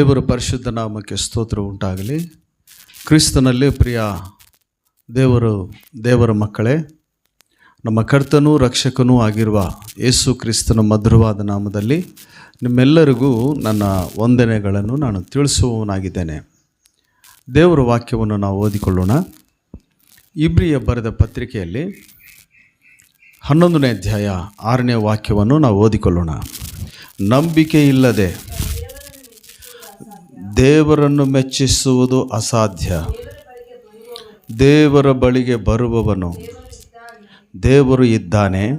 ದೇವರ ಪರಿಶುದ್ಧ ನಾಮಕ್ಕೆ ಸ್ತೋತ್ರ ಉಂಟಾಗಲಿ. ಕ್ರಿಸ್ತನಲ್ಲಿ ಪ್ರಿಯ ದೇವರು, ದೇವರ ಮಕ್ಕಳೇ, ನಮ್ಮ ಕರ್ತನೂ ರಕ್ಷಕನೂ ಆಗಿರುವ ಯೇಸು ಕ್ರಿಸ್ತನ ಮಧುರವಾದ ನಾಮದಲ್ಲಿ ನಿಮ್ಮೆಲ್ಲರಿಗೂ ನನ್ನ ವಂದನೆಗಳನ್ನು ನಾನು ತಿಳಿಸುವವನಾಗಿದ್ದೇನೆ. ದೇವರ ವಾಕ್ಯವನ್ನು ನಾವು ಓದಿಕೊಳ್ಳೋಣ. ಇಬ್ರಿಯ ಬರೆದ ಪತ್ರಿಕೆಯಲ್ಲಿ ಹನ್ನೊಂದನೇ ಅಧ್ಯಾಯ ಆರನೇ ವಾಕ್ಯವನ್ನು ನಾವು ಓದಿಕೊಳ್ಳೋಣ. ನಂಬಿಕೆ ಇಲ್ಲದೆ ದೇವರನ್ನು ಮೆಚ್ಚಿಸುವುದು ಅಸಾಧ್ಯ. ದೇವರ ಬಳಿಗೆ ಬರುವವನು ದೇವರು ಇದ್ದಾನೆ.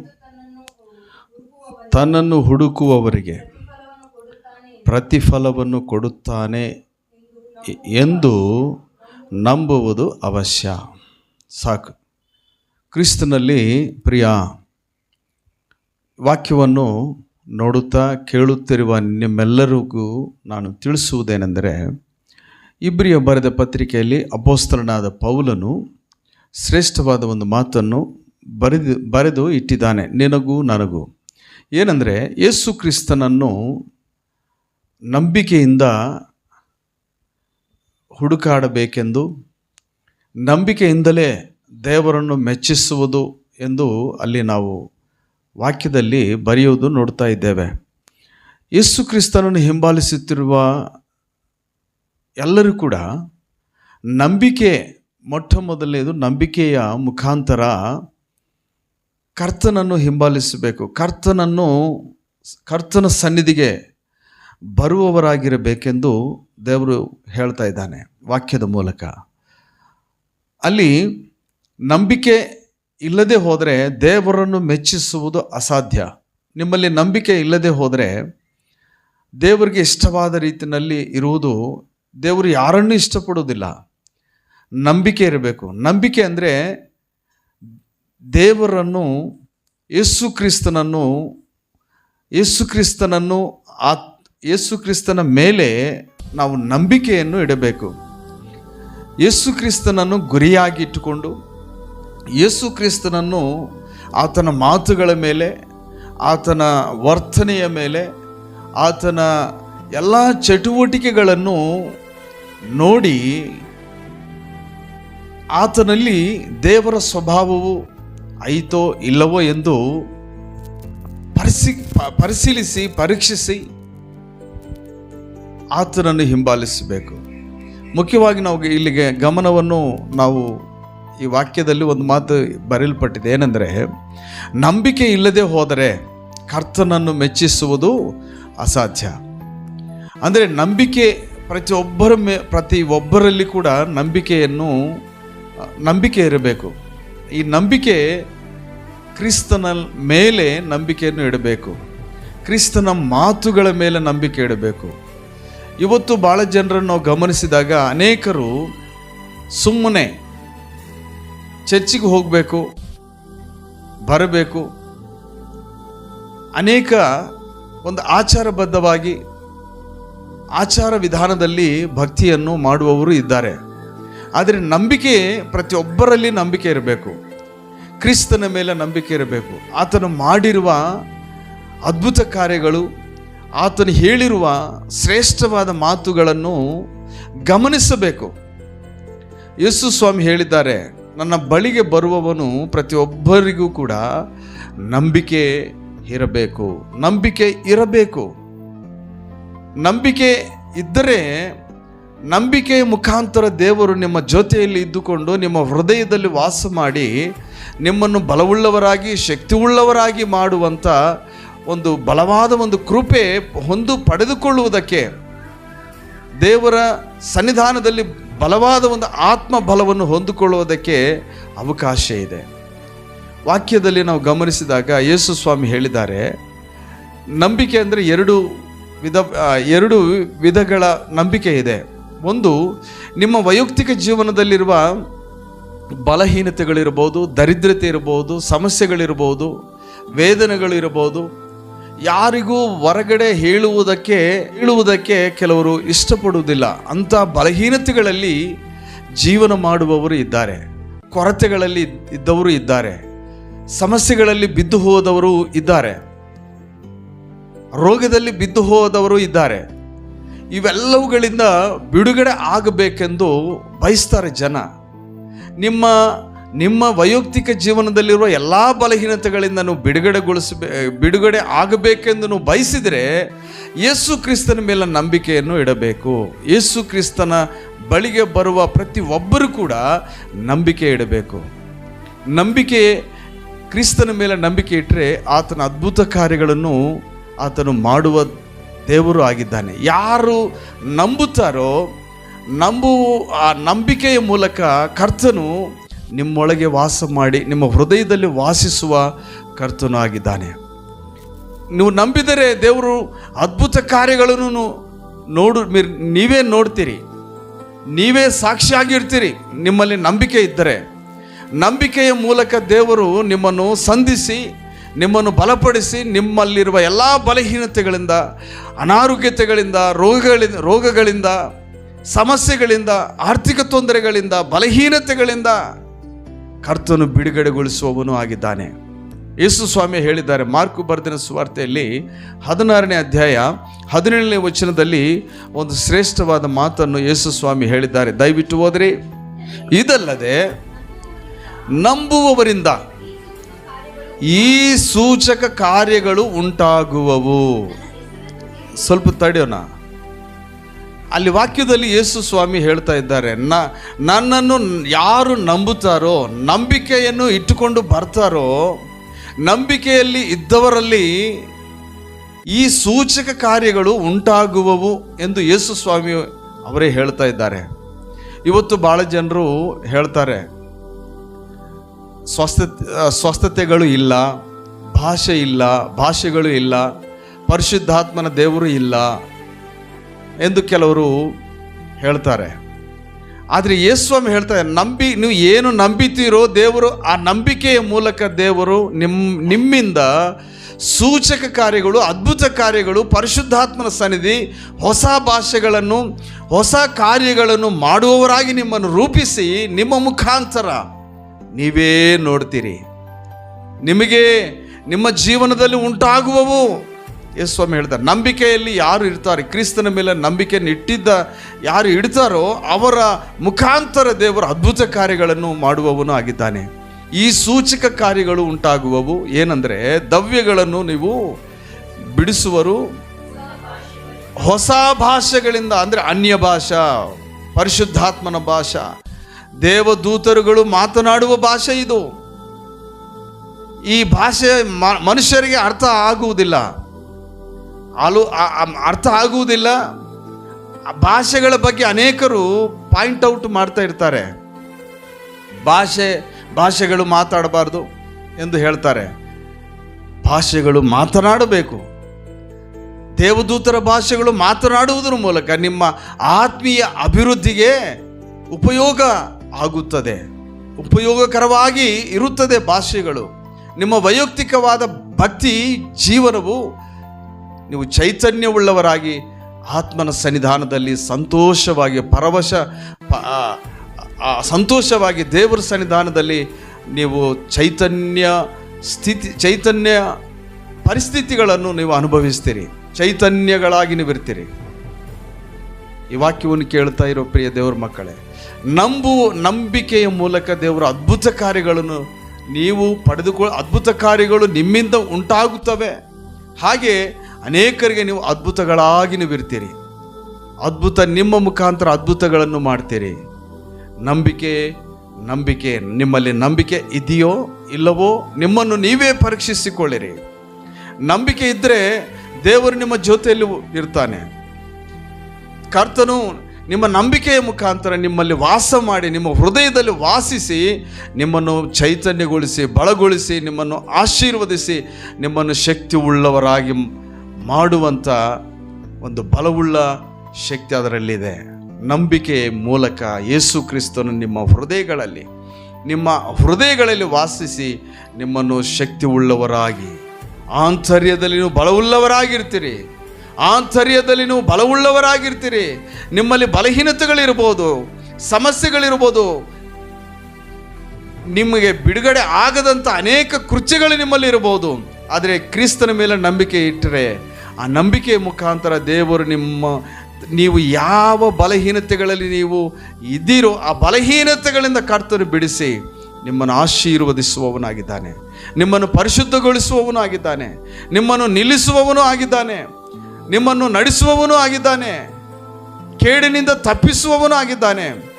ತನ್ನನ್ನು ಹುಡುಕುವವರಿಗೆ ಪ್ರತಿಫಲವನ್ನು ಕೊಡುತ್ತಾನೆ ಎಂದು ನಂಬುವುದು ಅವಶ್ಯ. ಸಾಕು. ಕ್ರಿಸ್ತನಲ್ಲಿ ಪ್ರಿಯ ವಾಕ್ಯವನ್ನು ನೋಡುತ್ತಾ ಕೇಳುತ್ತಿರುವ ನಿಮ್ಮೆಲ್ಲರಿಗೂ ನಾನು ತಿಳಿಸುವುದೇನೆಂದರೆ ಇಬ್ರಿಯ ಬರೆದ ಪತ್ರಿಕೆಯಲ್ಲಿ ಅಪೋಸ್ತಲನಾದ ಪೌಲನು ಶ್ರೇಷ್ಠವಾದ ಒಂದು ಮಾತನ್ನು ಬರೆದು ಬರೆದು ಇಟ್ಟಿದ್ದಾನೆ, ನಿನಗೂ ನನಗೂ. ಏನೆಂದರೆ, ಯೇಸು ಕ್ರಿಸ್ತನನ್ನು ನಂಬಿಕೆಯಿಂದ ಹುಡುಕಾಡಬೇಕೆಂದು, ನಂಬಿಕೆಯಿಂದಲೇ ದೇವರನ್ನು ಮೆಚ್ಚಿಸುವುದು ಎಂದು ಅಲ್ಲಿ ನಾವು ವಾಕ್ಯದಲ್ಲಿ ಬರೆಯುವುದು ನೋಡ್ತಾ ಇದ್ದೇವೆ. ಯೇಸು ಕ್ರಿಸ್ತನನ್ನು ಹಿಂಬಾಲಿಸುತ್ತಿರುವ ಎಲ್ಲರೂ ಕೂಡ ನಂಬಿಕೆ, ಮೊಟ್ಟ ಮೊದಲನೇದು ನಂಬಿಕೆಯ ಮುಖಾಂತರ ಕರ್ತನನ್ನು ಹಿಂಬಾಲಿಸಬೇಕು. ಕರ್ತನನ್ನು, ಕರ್ತನ ಸನ್ನಿಧಿಗೆ ಬರುವವರಾಗಿರಬೇಕೆಂದು ದೇವರು ಹೇಳ್ತಾ ಇದ್ದಾನೆ ವಾಕ್ಯದ ಮೂಲಕ. ಅಲ್ಲಿ ನಂಬಿಕೆ ಇಲ್ಲದೆ ಹೋದರೆ ದೇವರನ್ನು ಮೆಚ್ಚಿಸುವುದು ಅಸಾಧ್ಯ. ನಿಮ್ಮಲ್ಲಿ ನಂಬಿಕೆ ಇಲ್ಲದೆ ಹೋದರೆ ದೇವರಿಗೆ ಇಷ್ಟವಾದ ರೀತಿಯಲ್ಲಿ ಇರುವುದು ದೇವರು ಯಾರನ್ನೂ ಇಷ್ಟಪಡುವುದಿಲ್ಲ. ನಂಬಿಕೆ ಇರಬೇಕು. ನಂಬಿಕೆ ಅಂದರೆ ದೇವರನ್ನು, ಯೇಸು ಕ್ರಿಸ್ತನನ್ನು ಯೇಸು ಕ್ರಿಸ್ತನನ್ನು ಆ ಯೇಸು ಕ್ರಿಸ್ತನ ಮೇಲೆ ನಾವು ನಂಬಿಕೆಯನ್ನು ಇಡಬೇಕು. ಯೇಸು ಕ್ರಿಸ್ತನನ್ನು ಗುರಿಯಾಗಿ ಇಟ್ಟುಕೊಂಡು ಯೇಸು ಕ್ರಿಸ್ತನನ್ನು ಆತನ ಮಾತುಗಳ ಮೇಲೆ, ಆತನ ವರ್ತನೆಯ ಮೇಲೆ, ಆತನ ಎಲ್ಲ ಚಟುವಟಿಕೆಗಳನ್ನು ನೋಡಿ ಆತನಲ್ಲಿ ದೇವರ ಸ್ವಭಾವವು ಐತೋ ಇಲ್ಲವೋ ಎಂದು ಪರಿಸಿ ಪರಿಶೀಲಿಸಿ, ಪರೀಕ್ಷಿಸಿ ಆತನನ್ನು ಹಿಂಬಾಲಿಸಬೇಕು. ಮುಖ್ಯವಾಗಿ ನಾವು ಇಲ್ಲಿಗೆ ಗಮನವನ್ನು ನಾವು ಈ ವಾಕ್ಯದಲ್ಲಿ ಒಂದು ಮಾತು ಬರೆಯಲ್ಪಟ್ಟಿದೆ. ಏನೆಂದರೆ, ನಂಬಿಕೆ ಇಲ್ಲದೆ ಹೋದರೆ ಕರ್ತನನ್ನು ಮೆಚ್ಚಿಸುವುದು ಅಸಾಧ್ಯ. ಅಂದರೆ, ನಂಬಿಕೆ ಪ್ರತಿಯೊಬ್ಬರ ಮೇ, ಪ್ರತಿ ಒಬ್ಬರಲ್ಲಿ ಕೂಡ ನಂಬಿಕೆಯನ್ನು, ನಂಬಿಕೆ ಇರಬೇಕು. ಈ ನಂಬಿಕೆ ಕ್ರಿಸ್ತನ ಮೇಲೆ ನಂಬಿಕೆಯನ್ನು ಇಡಬೇಕು. ಕ್ರಿಸ್ತನ ಮಾತುಗಳ ಮೇಲೆ ನಂಬಿಕೆ ಇಡಬೇಕು. ಇವತ್ತು ಭಾಳ ಜನರನ್ನು ಗಮನಿಸಿದಾಗ ಅನೇಕರು ಸುಮ್ಮನೆ ಚರ್ಚಿಗೆ ಹೋಗಬೇಕು, ಬರಬೇಕು. ಅನೇಕ ಒಂದು ಆಚಾರಬದ್ಧವಾಗಿ, ಆಚಾರ ವಿಧಾನದಲ್ಲಿ ಭಕ್ತಿಯನ್ನು ಮಾಡುವವರು ಇದ್ದಾರೆ. ಆದರೆ ನಂಬಿಕೆ ಪ್ರತಿಯೊಬ್ಬರಲ್ಲಿ ನಂಬಿಕೆ ಇರಬೇಕು. ಕ್ರಿಸ್ತನ ಮೇಲೆ ನಂಬಿಕೆ ಇರಬೇಕು. ಆತನು ಮಾಡಿರುವ ಅದ್ಭುತ ಕಾರ್ಯಗಳು, ಆತನು ಹೇಳಿರುವ ಶ್ರೇಷ್ಠವಾದ ಮಾತುಗಳನ್ನು ಗಮನಿಸಬೇಕು. ಯೇಸು ಸ್ವಾಮಿ ಹೇಳಿದ್ದಾರೆ ನನ್ನ ಬಳಿಗೆ ಬರುವವನು ಪ್ರತಿಯೊಬ್ಬರಿಗೂ ಕೂಡ ನಂಬಿಕೆ ಇರಬೇಕು ನಂಬಿಕೆ ಇರಬೇಕು. ನಂಬಿಕೆ ಇದ್ದರೆ ನಂಬಿಕೆಯ ಮುಖಾಂತರ ದೇವರು ನಿಮ್ಮ ಜೊತೆಯಲ್ಲಿ ಇದ್ದುಕೊಂಡು ನಿಮ್ಮ ಹೃದಯದಲ್ಲಿ ವಾಸ ಮಾಡಿ ನಿಮ್ಮನ್ನು ಬಲವುಳ್ಳವರಾಗಿ, ಶಕ್ತಿಯುಳ್ಳವರಾಗಿ ಮಾಡುವಂಥ ಒಂದು ಬಲವಾದ ಒಂದು ಕೃಪೆ ಹೊಂದು ಪಡೆದುಕೊಳ್ಳುವುದಕ್ಕೆ ದೇವರ ಸನ್ನಿಧಾನದಲ್ಲಿ ಬಲವಾದ ಒಂದು ಆತ್ಮ ಬಲವನ್ನು ಹೊಂದಿಕೊಳ್ಳುವುದಕ್ಕೆ ಅವಕಾಶ ಇದೆ. ವಾಕ್ಯದಲ್ಲಿ ನಾವು ಗಮನಿಸಿದಾಗ ಯೇಸು ಸ್ವಾಮಿ ಹೇಳಿದ್ದಾರೆ, ನಂಬಿಕೆ ಅಂದರೆ ಎರಡು ವಿಧ ಎರಡು ವಿಧಗಳ ನಂಬಿಕೆ ಇದೆ. ಒಂದು, ನಿಮ್ಮ ವೈಯಕ್ತಿಕ ಜೀವನದಲ್ಲಿರುವ ಬಲಹೀನತೆಗಳಿರ್ಬೋದು, ದರಿದ್ರತೆ ಇರ್ಬೋದು, ಸಮಸ್ಯೆಗಳಿರ್ಬೋದು, ವೇದನೆಗಳಿರ್ಬೋದು ಯಾರಿಗೂ ಹೊರಗಡೆ ಹೇಳುವುದಕ್ಕೆ ಹೇಳುವುದಕ್ಕೆ ಕೆಲವರು ಇಷ್ಟಪಡುವುದಿಲ್ಲ. ಅಂಥ ಬಲಹೀನತೆಗಳಲ್ಲಿ ಜೀವನ ಮಾಡುವವರು ಇದ್ದಾರೆ. ಕೊರತೆಗಳಲ್ಲಿ ಇದ್ದವರು ಇದ್ದಾರೆ. ಸಮಸ್ಯೆಗಳಲ್ಲಿ ಬಿದ್ದು ಹೋದವರು ಇದ್ದಾರೆ. ರೋಗದಲ್ಲಿ ಬಿದ್ದು ಹೋದವರು ಇದ್ದಾರೆ. ಇವೆಲ್ಲವುಗಳಿಂದ ಬಿಡುಗಡೆ ಆಗಬೇಕೆಂದು ಬಯಸ್ತಾರೆ ಜನ. ನಿಮ್ಮ ನಿಮ್ಮ ವೈಯಕ್ತಿಕ ಜೀವನದಲ್ಲಿರುವ ಎಲ್ಲ ಬಲಹೀನತೆಗಳಿಂದ ನೀವು ಬಿಡುಗಡೆಗೊಳಿಸಬೇ ಬಿಡುಗಡೆ ಆಗಬೇಕೆಂದು ನೀವು ಬಯಸಿದರೆ ಯೇಸು ಕ್ರಿಸ್ತನ ಮೇಲೆ ನಂಬಿಕೆಯನ್ನು ಇಡಬೇಕು. ಯೇಸು ಕ್ರಿಸ್ತನ ಬಳಿಗೆ ಬರುವ ಪ್ರತಿ ಒಬ್ಬರು ಕೂಡ ನಂಬಿಕೆ ಇಡಬೇಕು. ನಂಬಿಕೆ, ಕ್ರಿಸ್ತನ ಮೇಲೆ ನಂಬಿಕೆ ಇಟ್ಟರೆ ಆತನ ಅದ್ಭುತ ಕಾರ್ಯಗಳನ್ನು ಆತನು ಮಾಡುವ ದೇವರು ಆಗಿದ್ದಾನೆ. ಯಾರು ನಂಬುತ್ತಾರೋ ನಂಬು ಆ ನಂಬಿಕೆಯ ಮೂಲಕ ಕರ್ತನು ನಿಮ್ಮೊಳಗೆ ವಾಸ ಮಾಡಿ, ನಿಮ್ಮ ಹೃದಯದಲ್ಲಿ ವಾಸಿಸುವ ಕರ್ತನಾಗಿದ್ದಾನೆ ನೀವು ನಂಬಿದರೆ ದೇವರು ಅದ್ಭುತ ಕಾರ್ಯಗಳನ್ನು ನೋಡು ನೀವೇ ನೋಡ್ತೀರಿ. ನೀವೇ ಸಾಕ್ಷಿಯಾಗಿರ್ತೀರಿ. ನಿಮ್ಮಲ್ಲಿ ನಂಬಿಕೆ ಇದ್ದರೆ, ನಂಬಿಕೆಯ ಮೂಲಕ ದೇವರು ನಿಮ್ಮನ್ನು ಸಂಧಿಸಿ, ನಿಮ್ಮನ್ನು ಬಲಪಡಿಸಿ, ನಿಮ್ಮಲ್ಲಿರುವ ಎಲ್ಲ ಬಲಹೀನತೆಗಳಿಂದ, ಅನಾರೋಗ್ಯತೆಗಳಿಂದ, ರೋಗಗಳಿಂದ ರೋಗಗಳಿಂದ, ಸಮಸ್ಯೆಗಳಿಂದ, ಆರ್ಥಿಕ ತೊಂದರೆಗಳಿಂದ, ಬಲಹೀನತೆಗಳಿಂದ ಕರ್ತನು ಬಿಡುಗಡೆಗೊಳಿಸುವವನು ಆಗಿದ್ದಾನೆ. ಯೇಸು ಸ್ವಾಮಿ ಹೇಳಿದ್ದಾರೆ, ಮಾರ್ಕು ಬರ್ದಿನ ಸುವಾರ್ತೆಯಲ್ಲಿ ಹದಿನಾರನೇ ಅಧ್ಯಾಯ ಹದಿನೇಳನೇ ವಚನದಲ್ಲಿ ಒಂದು ಶ್ರೇಷ್ಠವಾದ ಮಾತನ್ನು ಯೇಸು ಸ್ವಾಮಿ ಹೇಳಿದ್ದಾರೆ. ದಯವಿಟ್ಟು ಹೋದ್ರಿ. ಇದಲ್ಲದೆ ನಂಬುವವರಿಂದ ಈ ಸೂಚಕ ಕಾರ್ಯಗಳು ಉಂಟಾಗುವವು. ಸ್ವಲ್ಪ ತಡೆಯೋಣ. ಅಲ್ಲಿ ವಾಕ್ಯದಲ್ಲಿ ಯೇಸು ಸ್ವಾಮಿ ಹೇಳ್ತಾ ಇದ್ದಾರೆ, ನ ನನ್ನನ್ನು ಯಾರು ನಂಬುತ್ತಾರೋ, ನಂಬಿಕೆಯನ್ನು ಇಟ್ಟುಕೊಂಡು ಬರ್ತಾರೋ, ನಂಬಿಕೆಯಲ್ಲಿ ಇದ್ದವರಲ್ಲಿ ಈ ಸೂಚಕ ಕಾರ್ಯಗಳು ಉಂಟಾಗುವವು ಎಂದು ಯೇಸು ಸ್ವಾಮಿ ಅವರೇ ಹೇಳ್ತಾ ಇದ್ದಾರೆ. ಇವತ್ತು ಭಾಳ ಜನರು ಹೇಳ್ತಾರೆ, ಸ್ವಸ್ಥ ಸ್ವಸ್ಥತೆಗಳು ಇಲ್ಲ, ಭಾಷೆ ಇಲ್ಲ, ಭಾಷೆಗಳು ಇಲ್ಲ, ಪರಿಶುದ್ಧಾತ್ಮನ ದೇವರು ಇಲ್ಲ ಎಂದು ಕೆಲವರು ಹೇಳ್ತಾರೆ. ಆದರೆ ಯೇಸ್ವಾಮಿ ಹೇಳ್ತಾರೆ, ನಂಬಿ, ನೀವು ಏನು ನಂಬಿತೀರೋ ದೇವರು, ಆ ನಂಬಿಕೆಯ ಮೂಲಕ ದೇವರು ನಿಮ್ಮ ನಿಮ್ಮಿಂದ ಸೂಚಕ ಕಾರ್ಯಗಳು, ಅದ್ಭುತ ಕಾರ್ಯಗಳು, ಪರಿಶುದ್ಧಾತ್ಮನ ಸನ್ನಿಧಿ, ಹೊಸ ಭಾಷೆಗಳನ್ನು, ಹೊಸ ಕಾರ್ಯಗಳನ್ನು ಮಾಡುವವರಾಗಿ ನಿಮ್ಮನ್ನು ರೂಪಿಸಿ, ನಿಮ್ಮ ಮುಖಾಂತರ ನೀವೇ ನೋಡ್ತೀರಿ. ನಿಮಗೆ ನಿಮ್ಮ ಜೀವನದಲ್ಲಿ ಉಂಟಾಗುವವು. ಯೇಸು ಸ್ವಾಮಿ ಹೇಳ್ತಾರೆ, ನಂಬಿಕೆಯಲ್ಲಿ ಯಾರು ಇರ್ತಾರೆ, ಕ್ರಿಸ್ತನ ಮೇಲೆ ನಂಬಿಕೆಯನ್ನು ಇಟ್ಟಿದ್ದ ಯಾರು ಇಡ್ತಾರೋ ಅವರ ಮುಖಾಂತರ ದೇವರ ಅದ್ಭುತ ಕಾರ್ಯಗಳನ್ನು ಮಾಡುವವನು ಆಗಿದ್ದಾನೆ. ಈ ಸೂಚಕ ಕಾರ್ಯಗಳು ಉಂಟಾಗುವವು ಏನಂದರೆ, ದವ್ಯಗಳನ್ನು ನೀವು ಬಿಡಿಸುವರು, ಹೊಸ ಭಾಷೆಗಳಿಂದ, ಅಂದರೆ ಅನ್ಯ ಭಾಷಾ, ಪರಿಶುದ್ಧಾತ್ಮನ ಭಾಷಾ, ದೇವದೂತರುಗಳು ಮಾತನಾಡುವ ಭಾಷೆ ಇದು. ಈ ಭಾಷೆ ಮನುಷ್ಯರಿಗೆ ಅರ್ಥ ಆಗುವುದಿಲ್ಲ. ಅಲು ಆ- ಆ- ಅರ್ಥ ಆಗುವುದಿಲ್ಲ. ಭಾಷೆಗಳ ಬಗ್ಗೆ ಅನೇಕರು ಪಾಯಿಂಟ್ ಔಟ್ ಮಾಡ್ತಾ ಇರ್ತಾರೆ. ಭಾಷೆ, ಭಾಷೆಗಳು ಮಾತಾಡಬಾರ್ದು ಎಂದು ಹೇಳ್ತಾರೆ. ಭಾಷೆಗಳು ಮಾತನಾಡಬೇಕು. ದೇವದೂತರ ಭಾಷೆಗಳು ಮಾತನಾಡುವುದರ ಮೂಲಕ ನಿಮ್ಮ ಆತ್ಮೀಯ ಅಭಿವೃದ್ಧಿಗೆ ಉಪಯೋಗ ಆಗುತ್ತದೆ. ಉಪಯೋಗಕರವಾಗಿ ಇರುತ್ತದೆ ಭಾಷೆಗಳು. ನಿಮ್ಮ ವೈಯಕ್ತಿಕವಾದ ಭಕ್ತಿ, ಜೀವನವು ನೀವು ಚೈತನ್ಯವುಳ್ಳವರಾಗಿ ಆತ್ಮನ ಸನ್ನಿಧಾನದಲ್ಲಿ ಸಂತೋಷವಾಗಿ, ಪರವಶ ಸಂತೋಷವಾಗಿ ದೇವರ ಸನ್ನಿಧಾನದಲ್ಲಿ ನೀವು ಚೈತನ್ಯ ಸ್ಥಿತಿ, ಚೈತನ್ಯ ಪರಿಸ್ಥಿತಿಗಳನ್ನು ನೀವು ಅನುಭವಿಸ್ತೀರಿ. ಚೈತನ್ಯಗಳಾಗಿ ನೀವು ಇರ್ತೀರಿ. ಈ ವಾಕ್ಯವನ್ನು ಕೇಳ್ತಾ ಇರೋ ಪ್ರಿಯ ದೇವರ ಮಕ್ಕಳೇ, ನಂಬು, ನಂಬಿಕೆಯ ಮೂಲಕ ದೇವರ ಅದ್ಭುತ ಕಾರ್ಯಗಳನ್ನು ನೀವು ಪಡೆದುಕೊಳ್ಳ ಅದ್ಭುತ ಕಾರ್ಯಗಳು ನಿಮ್ಮಿಂದ ಉಂಟಾಗುತ್ತವೆ. ಹಾಗೆ ಅನೇಕರಿಗೆ ನೀವು ಅದ್ಭುತಗಳಾಗಿ ನೀವು ಇರ್ತೀರಿ ಅದ್ಭುತ ನಿಮ್ಮ ಮುಖಾಂತರ ಅದ್ಭುತಗಳನ್ನು ಮಾಡ್ತೀರಿ. ನಂಬಿಕೆ ನಂಬಿಕೆ, ನಿಮ್ಮಲ್ಲಿ ನಂಬಿಕೆ ಇದೆಯೋ ಇಲ್ಲವೋ ನಿಮ್ಮನ್ನು ನೀವೇ ಪರೀಕ್ಷಿಸಿಕೊಳ್ಳಿರಿ. ನಂಬಿಕೆ ಇದ್ದರೆ ದೇವರು ನಿಮ್ಮ ಜೊತೆಯಲ್ಲಿ ಇರ್ತಾನೆ. ಕರ್ತನು ನಿಮ್ಮ ನಂಬಿಕೆಯ ಮುಖಾಂತರ ನಿಮ್ಮಲ್ಲಿ ವಾಸ ಮಾಡಿ, ನಿಮ್ಮ ಹೃದಯದಲ್ಲಿ ವಾಸಿಸಿ, ನಿಮ್ಮನ್ನು ಚೈತನ್ಯಗೊಳಿಸಿ, ಬಲಗೊಳಿಸಿ, ನಿಮ್ಮನ್ನು ಆಶೀರ್ವದಿಸಿ, ನಿಮ್ಮನ್ನು ಶಕ್ತಿ ಉಳ್ಳವರಾಗಿ ಮಾಡುವಂಥ ಒಂದು ಬಲವುಳ್ಳ ಶಕ್ತಿ ಅದರಲ್ಲಿದೆ. ನಂಬಿಕೆ ಮೂಲಕ ಯೇಸು ಕ್ರಿಸ್ತನು ನಿಮ್ಮ ಹೃದಯಗಳಲ್ಲಿ ನಿಮ್ಮ ಹೃದಯಗಳಲ್ಲಿ ವಾಸಿಸಿ ನಿಮ್ಮನ್ನು ಶಕ್ತಿ ಉಳ್ಳವರಾಗಿ ಆಂತರ್ಯದಲ್ಲಿ ನೀವು ಬಲವುಳ್ಳವರಾಗಿರ್ತೀರಿ, ಆಂತರ್ಯದಲ್ಲಿ ನೀವು ಬಲವುಳ್ಳವರಾಗಿರ್ತೀರಿ, ನಿಮ್ಮಲ್ಲಿ ಬಲಹೀನತೆಗಳಿರ್ಬೋದು, ಸಮಸ್ಯೆಗಳಿರ್ಬೋದು, ನಿಮಗೆ ಬಿಡುಗಡೆ ಆಗದಂಥ ಅನೇಕ ಕೃತ್ಯಗಳು ನಿಮ್ಮಲ್ಲಿ ಇರಬಹುದು ಆದರೆ ಕ್ರಿಸ್ತನ ಮೇಲೆ ನಂಬಿಕೆ ಇಟ್ಟರೆ ಆ ನಂಬಿಕೆಯ ಮುಖಾಂತರ ದೇವರು ನಿಮ್ಮ, ನೀವು ಯಾವ ಬಲಹೀನತೆಗಳಲ್ಲಿ ನೀವು ಇದ್ದೀರೋ ಆ ಬಲಹೀನತೆಗಳಿಂದ ಕರ್ತನು ಬಿಡಿಸಿ ನಿಮ್ಮನ್ನು ಆಶೀರ್ವದಿಸುವವನಾಗಿದ್ದಾನೆ. ನಿಮ್ಮನ್ನು ಪರಿಶುದ್ಧಗೊಳಿಸುವವನು ಆಗಿದ್ದಾನೆ. ನಿಮ್ಮನ್ನು ನಿಲ್ಲಿಸುವವನು ಆಗಿದ್ದಾನೆ. ನಿಮ್ಮನ್ನು ನಡೆಸುವವನು ಆಗಿದ್ದಾನೆ. ಕೇಡಿನಿಂದ ತಪ್ಪಿಸುವವನು ಆಗಿದ್ದಾನೆ.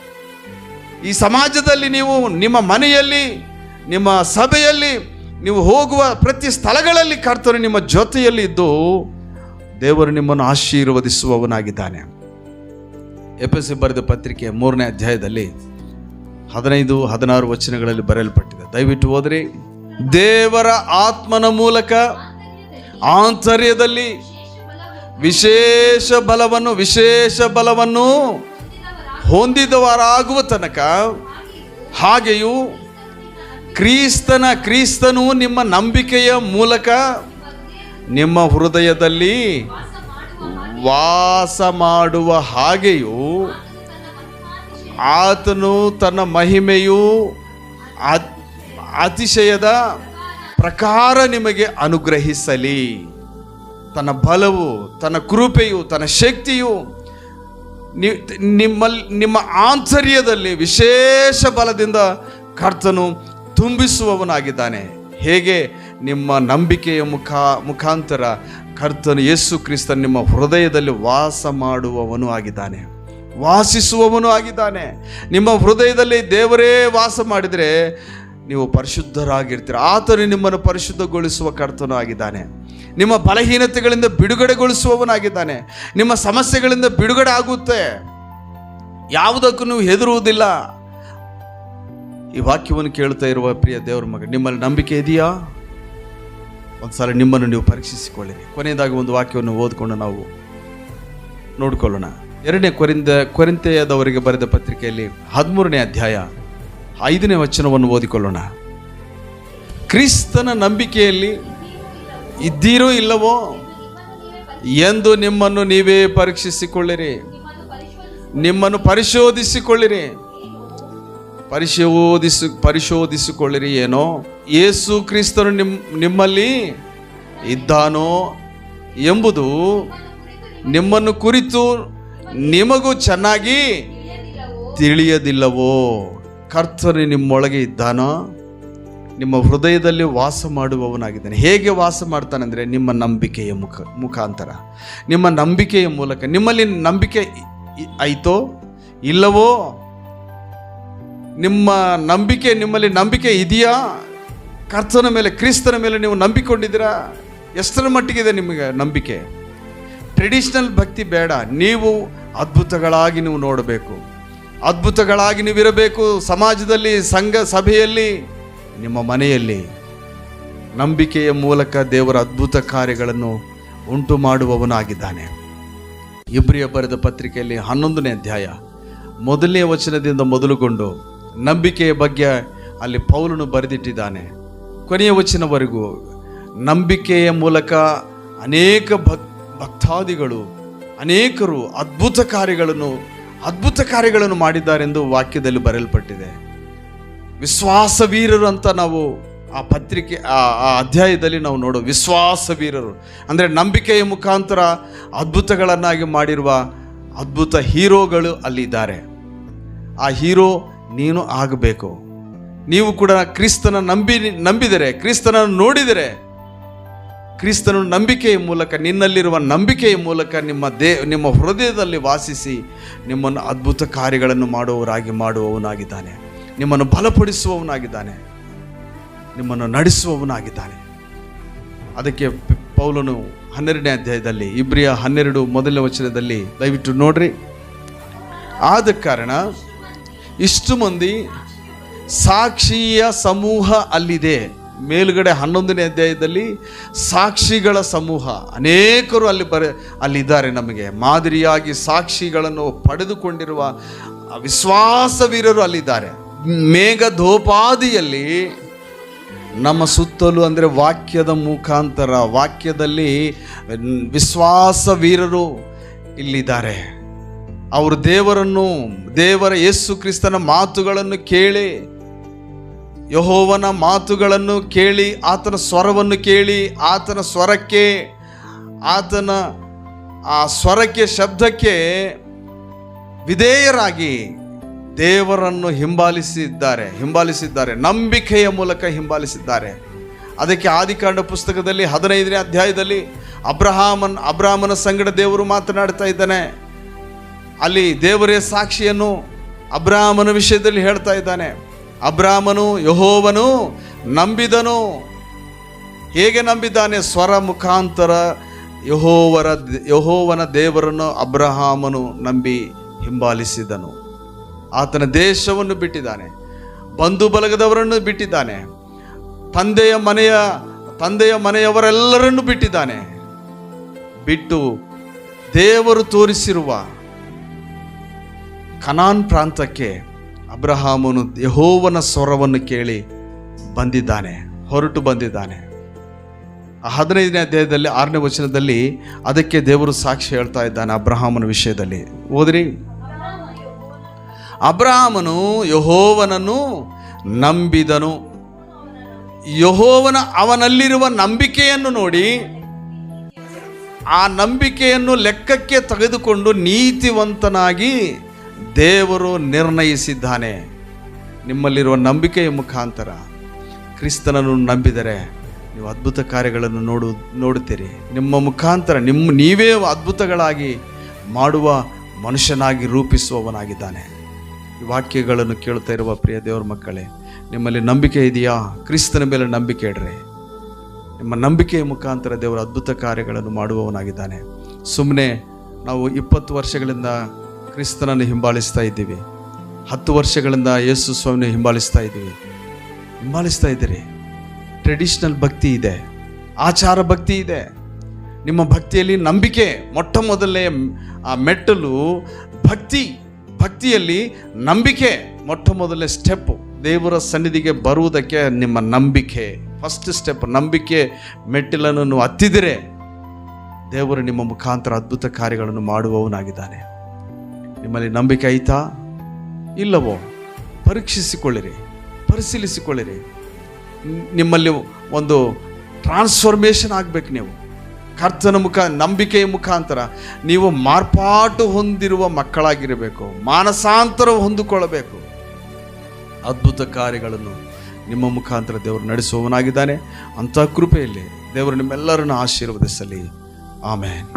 ಈ ಸಮಾಜದಲ್ಲಿ ನೀವು ನಿಮ್ಮ ಮನೆಯಲ್ಲಿ, ನಿಮ್ಮ ಸಭೆಯಲ್ಲಿ ನೀವು ಹೋಗುವ ಪ್ರತಿ ಸ್ಥಳಗಳಲ್ಲಿ ಕರ್ತನು ನಿಮ್ಮ ಜೊತೆಯಲ್ಲಿ ಇದ್ದು ದೇವರು ನಿಮ್ಮನ್ನು ಆಶೀರ್ವದಿಸುವವನಾಗಿದ್ದಾನೆ. ಎಪಿಸಿ ಬರೆದ ಪತ್ರಿಕೆ ಮೂರನೇ ಅಧ್ಯಾಯದಲ್ಲಿ ಹದಿನೈದು, ಹದಿನಾರು ವಚನಗಳಲ್ಲಿ ಬರೆಯಲ್ಪಟ್ಟಿದೆ. ದಯವಿಟ್ಟು ಹೋದ್ರಿ, ದೇವರ ಆತ್ಮನ ಮೂಲಕ ಆಂತರ್ಯದಲ್ಲಿ ವಿಶೇಷ ಬಲವನ್ನು ವಿಶೇಷ ಬಲವನ್ನು ಹೊಂದಿದವರಾಗುವ ತನಕ ಹಾಗೆಯೂ ಕ್ರೀಸ್ತನ, ಕ್ರೀಸ್ತನು ನಿಮ್ಮ ನಂಬಿಕೆಯ ಮೂಲಕ ನಿಮ್ಮ ಹೃದಯದಲ್ಲಿ ವಾಸ ಮಾಡುವ ಹಾಗೆಯೂ ಆತನು ತನ್ನ ಮಹಿಮೆಯು ಅತ್- ಅತಿಶಯದ ಪ್ರಕಾರ ನಿಮಗೆ ಅನುಗ್ರಹಿಸಲಿ. ತನ್ನ ಬಲವು, ತನ್ನ ಕೃಪೆಯು, ತನ್ನ ಶಕ್ತಿಯು ನಿಮ್ಮಲ್ಲಿ ನಿಮ್ಮ ಆಂತರ್ಯದಲ್ಲಿ ವಿಶೇಷ ಬಲದಿಂದ ಕರ್ತನು ತುಂಬಿಸುವವನಾಗಿದ್ದಾನೆ. ಹೇಗೆ? ನಿಮ್ಮ ನಂಬಿಕೆಯ ಮುಖ ಮುಖಾಂತರ ಕರ್ತನು ಯೇಸು ಕ್ರಿಸ್ತನ್ ನಿಮ್ಮ ಹೃದಯದಲ್ಲಿ ವಾಸ ಮಾಡುವವನು ಆಗಿದ್ದಾನೆ. ವಾಸಿಸುವವನು ಆಗಿದ್ದಾನೆ. ನಿಮ್ಮ ಹೃದಯದಲ್ಲಿ ದೇವರೇ ವಾಸ ಮಾಡಿದರೆ ನೀವು ಪರಿಶುದ್ಧರಾಗಿರ್ತೀರ. ಆತನು ನಿಮ್ಮನ್ನು ಪರಿಶುದ್ಧಗೊಳಿಸುವ ಕರ್ತನು ಆಗಿದ್ದಾನೆ. ನಿಮ್ಮ ಬಲಹೀನತೆಗಳಿಂದ ಬಿಡುಗಡೆಗೊಳಿಸುವವನಾಗಿದ್ದಾನೆ. ನಿಮ್ಮ ಸಮಸ್ಯೆಗಳಿಂದ ಬಿಡುಗಡೆ ಆಗುತ್ತೆ. ಯಾವುದಕ್ಕೂ ನೀವು ಹೆದರುವುದಿಲ್ಲ. ಈ ವಾಕ್ಯವನ್ನು ಕೇಳ್ತಾ ಇರುವ ಪ್ರಿಯ ದೇವರ ಮಗ, ನಿಮ್ಮಲ್ಲಿ ನಂಬಿಕೆ ಇದೆಯಾ? ಒಂದ್ಸಲ ನಿಮ್ಮನ್ನು ನೀವು ಪರೀಕ್ಷಿಸಿಕೊಳ್ಳಿರಿ. ಕೊನೆಯದಾಗಿ ಒಂದು ವಾಕ್ಯವನ್ನು ಓದಿಕೊಂಡು ನಾವು ನೋಡಿಕೊಳ್ಳೋಣ. ಎರಡನೇ ಕೊರಿಂದ ಕೊರಿಂತೆಯದವರಿಗೆ ಬರೆದ ಪತ್ರಿಕೆಯಲ್ಲಿ ಹದಿಮೂರನೇ ಅಧ್ಯಾಯ ಐದನೇ ವಚನವನ್ನು ಓದಿಕೊಳ್ಳೋಣ. ಕ್ರಿಸ್ತನ ನಂಬಿಕೆಯಲ್ಲಿ ಇದ್ದೀರೋ ಇಲ್ಲವೋ ಎಂದು ನಿಮ್ಮನ್ನು ನೀವೇ ಪರೀಕ್ಷಿಸಿಕೊಳ್ಳಿರಿ. ನಿಮ್ಮನ್ನು ಪರಿಶೋಧಿಸಿಕೊಳ್ಳಿರಿ. ಪರಿಶೋಧಿಸಿ, ಪರಿಶೋಧಿಸಿಕೊಳ್ಳಿರಿ ಏನೋ. ಯೇಸು ಕ್ರಿಸ್ತನು ನಿಮ್, ನಿಮ್ಮಲ್ಲಿ ಇದ್ದಾನೋ ಎಂಬುದು ನಿಮ್ಮನ್ನು ಕುರಿತು ನಿಮಗೂ ಚೆನ್ನಾಗಿ ತಿಳಿಯದಿಲ್ಲವೋ. ಕರ್ತನು ನಿಮ್ಮೊಳಗೆ ಇದ್ದಾನೋ. ನಿಮ್ಮ ಹೃದಯದಲ್ಲಿ ವಾಸ ಮಾಡುವವನಾಗಿದ್ದಾನೆ. ಹೇಗೆ ವಾಸ ಮಾಡ್ತಾನೆಂದರೆ ನಿಮ್ಮ ನಂಬಿಕೆಯ ಮುಖ, ಮುಖಾಂತರ. ನಿಮ್ಮ ನಂಬಿಕೆಯ ಮೂಲಕ. ನಿಮ್ಮಲ್ಲಿ ನಂಬಿಕೆ ಇ- ಇಲ್ಲವೋ? ನಿಮ್ಮ ನಂಬಿಕೆ ನಿಮ್ಮಲ್ಲಿ ನಂಬಿಕೆ ಇದೆಯಾ? ಕರ್ತನ ಮೇಲೆ, ಕ್ರಿಸ್ತನ ಮೇಲೆ ನೀವು ನಂಬಿಕೊಂಡಿದ್ದೀರಾ? ಎಷ್ಟರ ಮಟ್ಟಿಗಿದೆ ನಿಮಗೆ ನಂಬಿಕೆ? ಟ್ರೆಡಿಷ್ನಲ್ ಭಕ್ತಿ ಬೇಡ. ನೀವು ಅದ್ಭುತಗಳಾಗಿ ನೀವು ನೋಡಬೇಕು. ಅದ್ಭುತಗಳಾಗಿ ನೀವು ಇರಬೇಕು ಸಮಾಜದಲ್ಲಿ, ಸಂಘ ಸಭೆಯಲ್ಲಿ, ನಿಮ್ಮ ಮನೆಯಲ್ಲಿ. ನಂಬಿಕೆಯ ಮೂಲಕ ದೇವರ ಅದ್ಭುತ ಕಾರ್ಯಗಳನ್ನು ಉಂಟು ಮಾಡುವವನಾಗಿದ್ದಾನೆ. ಇಬ್ರಿಯ ಬರೆದ ಪತ್ರಿಕೆಯಲ್ಲಿ ಹನ್ನೊಂದನೇ ಅಧ್ಯಾಯ. ಮೊದಲನೇ ವಚನದಿಂದ ಮೊದಲುಗೊಂಡು ನಂಬಿಕೆಯ ಬಗ್ಗೆ ಅಲ್ಲಿ ಪೌಲನು ಬರೆದಿಟ್ಟಿದ್ದಾನೆ. ಕೊನೆಯ ವಚನವರೆಗೂ ನಂಬಿಕೆಯ ಮೂಲಕ ಅನೇಕ ಭಕ್, ಭಕ್ತಾದಿಗಳು, ಅನೇಕರು ಅದ್ಭುತ ಕಾರ್ಯಗಳನ್ನು ಅದ್ಭುತ ಕಾರ್ಯಗಳನ್ನು ಮಾಡಿದ್ದಾರೆಂದು ವಾಕ್ಯದಲ್ಲಿ ಬರೆಯಲ್ಪಟ್ಟಿದೆ. ವಿಶ್ವಾಸ ವೀರರು ಅಂತ ನಾವು ಆ ಪತ್ರಿಕೆ, ಆ ಆ ಅಧ್ಯಾಯದಲ್ಲಿ ನಾವು ನೋಡೋ ವಿಶ್ವಾಸ ವೀರರು ಅಂದರೆ ನಂಬಿಕೆಯ ಮುಖಾಂತರ ಅದ್ಭುತಗಳನ್ನಾಗಿ ಮಾಡಿರುವ ಅದ್ಭುತ ಹೀರೋಗಳು ಅಲ್ಲಿದ್ದಾರೆ. ಆ ಹೀರೋ ನೀನು ಆಗಬೇಕು. ನೀವು ಕೂಡ ಕ್ರಿಸ್ತನ ನಂಬಿ, ನಂಬಿದರೆ, ಕ್ರಿಸ್ತನನ್ನು ನೋಡಿದರೆ, ಕ್ರಿಸ್ತನ ನಂಬಿಕೆಯ ಮೂಲಕ, ನಿನ್ನಲ್ಲಿರುವ ನಂಬಿಕೆಯ ಮೂಲಕ ನಿಮ್ಮ ದೇ, ನಿಮ್ಮ ಹೃದಯದಲ್ಲಿ ವಾಸಿಸಿ ನಿಮ್ಮನ್ನು ಅದ್ಭುತ ಕಾರ್ಯಗಳನ್ನು ಮಾಡುವವರಾಗಿ ಮಾಡುವವನಾಗಿದ್ದಾನೆ. ನಿಮ್ಮನ್ನು ಬಲಪಡಿಸುವವನಾಗಿದ್ದಾನೆ. ನಿಮ್ಮನ್ನು ನಡೆಸುವವನಾಗಿದ್ದಾನೆ. ಅದಕ್ಕೆ ಪೌಲನು ಹನ್ನೆರಡನೇ ಅಧ್ಯಾಯದಲ್ಲಿ, ಇಬ್ರಿಯ ಹನ್ನೆರಡು ಮೊದಲನೇ ವಚನದಲ್ಲಿ ದಯವಿಟ್ಟು ನೋಡ್ರಿ. ಆದ ಕಾರಣ ಇಷ್ಟು ಮಂದಿ ಸಾಕ್ಷಿಯ ಸಮೂಹ ಅಲ್ಲಿದೆ. ಮೇಲುಗಡೆ ಹನ್ನೊಂದನೇ ಅಧ್ಯಾಯದಲ್ಲಿ ಸಾಕ್ಷಿಗಳ ಸಮೂಹ. ಅನೇಕರು ಅಲ್ಲಿ ಬರ, ಅಲ್ಲಿದ್ದಾರೆ ನಮಗೆ. ಮಾದರಿಯಾಗಿ ಸಾಕ್ಷಿಗಳನ್ನು ಪಡೆದುಕೊಂಡಿರುವ ವಿಶ್ವಾಸವೀರರು ವಿಶ್ವಾಸ ವೀರರು ಅಲ್ಲಿದ್ದಾರೆ. ಮೇಘಧೋಪಾದಿಯಲ್ಲಿ ನಮ್ಮ ಸುತ್ತಲೂ ಅಂದರೆ ವಾಕ್ಯದ ಮುಖಾಂತರ, ವಾಕ್ಯದಲ್ಲಿ ವಿಶ್ವಾಸ ವೀರರು ಇಲ್ಲಿದ್ದಾರೆ. ಅವರು ದೇವರನ್ನು, ದೇವರ ಯೇಸು ಕ್ರಿಸ್ತನ ಮಾತುಗಳನ್ನು ಕೇಳಿ, ಯಹೋವನ ಮಾತುಗಳನ್ನು ಕೇಳಿ, ಆತನ ಸ್ವರವನ್ನು ಕೇಳಿ, ಆತನ ಸ್ವರಕ್ಕೆ, ಆತನ ಆ ಸ್ವರಕ್ಕೆ, ಶಬ್ದಕ್ಕೆ ವಿಧೇಯರಾಗಿ ದೇವರನ್ನು ಹಿಂಬಾಲಿಸಿದ್ದಾರೆ ಹಿಂಬಾಲಿಸಿದ್ದಾರೆ, ನಂಬಿಕೆಯ ಮೂಲಕ ಹಿಂಬಾಲಿಸಿದ್ದಾರೆ. ಅದಕ್ಕೆ ಆದಿಕಾಂಡ ಪುಸ್ತಕದಲ್ಲಿ ಹದಿನೈದನೇ ಅಧ್ಯಾಯದಲ್ಲಿ ಅಬ್ರಹಾಮನ್ ಅಬ್ರಾಹ್ಮನ ಸಂಗಡ ದೇವರು ಮಾತನಾಡ್ತಾ ಇದ್ದಾನೆ. ಅಲ್ಲಿ ದೇವರೇ ಸಾಕ್ಷಿಯನ್ನು ಅಬ್ರಾಹ್ಮನ ವಿಷಯದಲ್ಲಿ ಹೇಳ್ತಾ ಇದ್ದಾನೆ. ಅಬ್ರಾಹ್ಮನು ಯಹೋವನು ನಂಬಿದನು. ಹೇಗೆ ನಂಬಿದ್ದಾನೆ? ಸ್ವರ ಮುಖಾಂತರ ಯಹೋವರ ಯಹೋವನ ದೇವರನ್ನು ಅಬ್ರಹಾಮನು ನಂಬಿ ಹಿಂಬಾಲಿಸಿದನು. ಆತನ ದೇಶವನ್ನು ಬಿಟ್ಟಿದ್ದಾನೆ. ಬಂಧು ಬಲಗದವರನ್ನು ಬಿಟ್ಟಿದ್ದಾನೆ. ತಂದೆಯ ಮನೆಯ, ತಂದೆಯ ಮನೆಯವರೆಲ್ಲರನ್ನು ಬಿಟ್ಟಿದ್ದಾನೆ. ಬಿಟ್ಟು ದೇವರು ತೋರಿಸಿರುವ ಕನಾನ್ ಪ್ರಾಂತಕ್ಕೆ ಅಬ್ರಹಾಮನು ಯಹೋವನ ಸ್ವರವನ್ನು ಕೇಳಿ ಬಂದಿದ್ದಾನೆ, ಹೊರಟು ಬಂದಿದ್ದಾನೆ. ಹದಿನೈದನೇ ಅಧ್ಯಾಯದಲ್ಲಿ, ಆರನೇ ವಚನದಲ್ಲಿ ಅದಕ್ಕೆ ದೇವರು ಸಾಕ್ಷಿ ಹೇಳ್ತಾ ಇದ್ದಾನೆ ಅಬ್ರಹಾಮನ ವಿಷಯದಲ್ಲಿ. ಓದ್ರಿ. ಅಬ್ರಹಾಮನು ಯಹೋವನನ್ನು ನಂಬಿದನು. ಯಹೋವನ ಅವನಲ್ಲಿರುವ ನಂಬಿಕೆಯನ್ನು ನೋಡಿ, ಆ ನಂಬಿಕೆಯನ್ನು ಲೆಕ್ಕಕ್ಕೆ ತೆಗೆದುಕೊಂಡು ನೀತಿವಂತನಾಗಿ ದೇವರು ನಿರ್ಣಯಿಸಿದ್ದಾನೆ. ನಿಮ್ಮಲ್ಲಿರುವ ನಂಬಿಕೆಯ ಮುಖಾಂತರ ಕ್ರಿಸ್ತನನ್ನು ನಂಬಿದರೆ ನೀವು ಅದ್ಭುತ ಕಾರ್ಯಗಳನ್ನು ನೋಡು, ನೋಡುತ್ತೀರಿ. ನಿಮ್ಮ ಮುಖಾಂತರ ನಿಮ್ಮ, ನೀವೇ ಅದ್ಭುತಗಳಾಗಿ ಮಾಡುವ ಮನುಷ್ಯನಾಗಿ ರೂಪಿಸುವವನಾಗಿದ್ದಾನೆ. ಈ ವಾಕ್ಯಗಳನ್ನು ಕೇಳ್ತಾ ಇರುವ ಪ್ರಿಯ ದೇವರ ಮಕ್ಕಳೇ, ನಿಮ್ಮಲ್ಲಿ ನಂಬಿಕೆ ಇದೆಯಾ? ಕ್ರಿಸ್ತನ ಮೇಲೆ ನಂಬಿಕೆ ಇಡ್ರಿ. ನಿಮ್ಮ ನಂಬಿಕೆಯ ಮುಖಾಂತರ ದೇವರ ಅದ್ಭುತ ಕಾರ್ಯಗಳನ್ನು ಮಾಡುವವನಾಗಿದ್ದಾನೆ. ಸುಮ್ಮನೆ ನಾವು ಇಪ್ಪತ್ತು ವರ್ಷಗಳಿಂದ ಕ್ರಿಸ್ತನನ್ನು ಹಿಂಬಾಲಿಸ್ತಾ ಇದ್ದೀವಿ. ಹತ್ತು ವರ್ಷಗಳಿಂದ ಯೇಸು ಸ್ವಾಮಿನ ಹಿಂಬಾಲಿಸ್ತಾ ಇದ್ದೀವಿ. ಹಿಂಬಾಲಿಸ್ತಾ ಇದ್ದೀರಿ. ಟ್ರೆಡಿಷ್ನಲ್ ಭಕ್ತಿ ಇದೆ. ಆಚಾರ ಭಕ್ತಿ ಇದೆ. ನಿಮ್ಮ ಭಕ್ತಿಯಲ್ಲಿ ನಂಬಿಕೆ, ಮೊಟ್ಟ ಮೊದಲನೇ ಆ ಮೆಟ್ಟಲು ಭಕ್ತಿ, ಭಕ್ತಿಯಲ್ಲಿ ನಂಬಿಕೆ, ಮೊಟ್ಟ ಮೊದಲನೇ ಸ್ಟೆಪ್ ದೇವರ ಸನ್ನಿಧಿಗೆ ಬರುವುದಕ್ಕೆ ನಿಮ್ಮ ನಂಬಿಕೆ. ಫಸ್ಟ್ ಸ್ಟೆಪ್ ನಂಬಿಕೆ ಮೆಟ್ಟಿಲನ್ನು ಹತ್ತಿದರೆ ದೇವರು ನಿಮ್ಮ ಮುಖಾಂತರ ಅದ್ಭುತ ಕಾರ್ಯಗಳನ್ನು ಮಾಡುವವನಾಗಿದ್ದಾನೆ. ನಿಮ್ಮಲ್ಲಿ ನಂಬಿಕೆ ಐತಾ? ಇಲ್ಲವೋ? ಪರೀಕ್ಷಿಸಿಕೊಳ್ಳಿರಿ, ಪರಿಶೀಲಿಸಿಕೊಳ್ಳಿರಿ. ನಿಮ್ಮಲ್ಲಿ ಒಂದು ಟ್ರಾನ್ಸ್ಫಾರ್ಮೇಷನ್ ಆಗಬೇಕು ನೀವು. ಕರ್ತನ ಮುಖ, ನಂಬಿಕೆಯ ಮುಖಾಂತರ ನೀವು ಮಾರ್ಪಾಟು ಹೊಂದಿರುವ ಮಕ್ಕಳಾಗಿರಬೇಕು, ಮಾನಸಾಂತರ ಹೊಂದಿಕೊಳ್ಳಬೇಕು. ಅದ್ಭುತ ಕಾರ್ಯಗಳನ್ನು ನಿಮ್ಮ ಮುಖಾಂತರ ದೇವರು ನಡೆಸುವವನಾಗಿದ್ದಾನೆ. ಅಂಥ ಕೃಪೆಯಲ್ಲಿ ದೇವರು ನಿಮ್ಮೆಲ್ಲರನ್ನು ಆಶೀರ್ವದಿಸಲಿ. ಆಮೇನ್.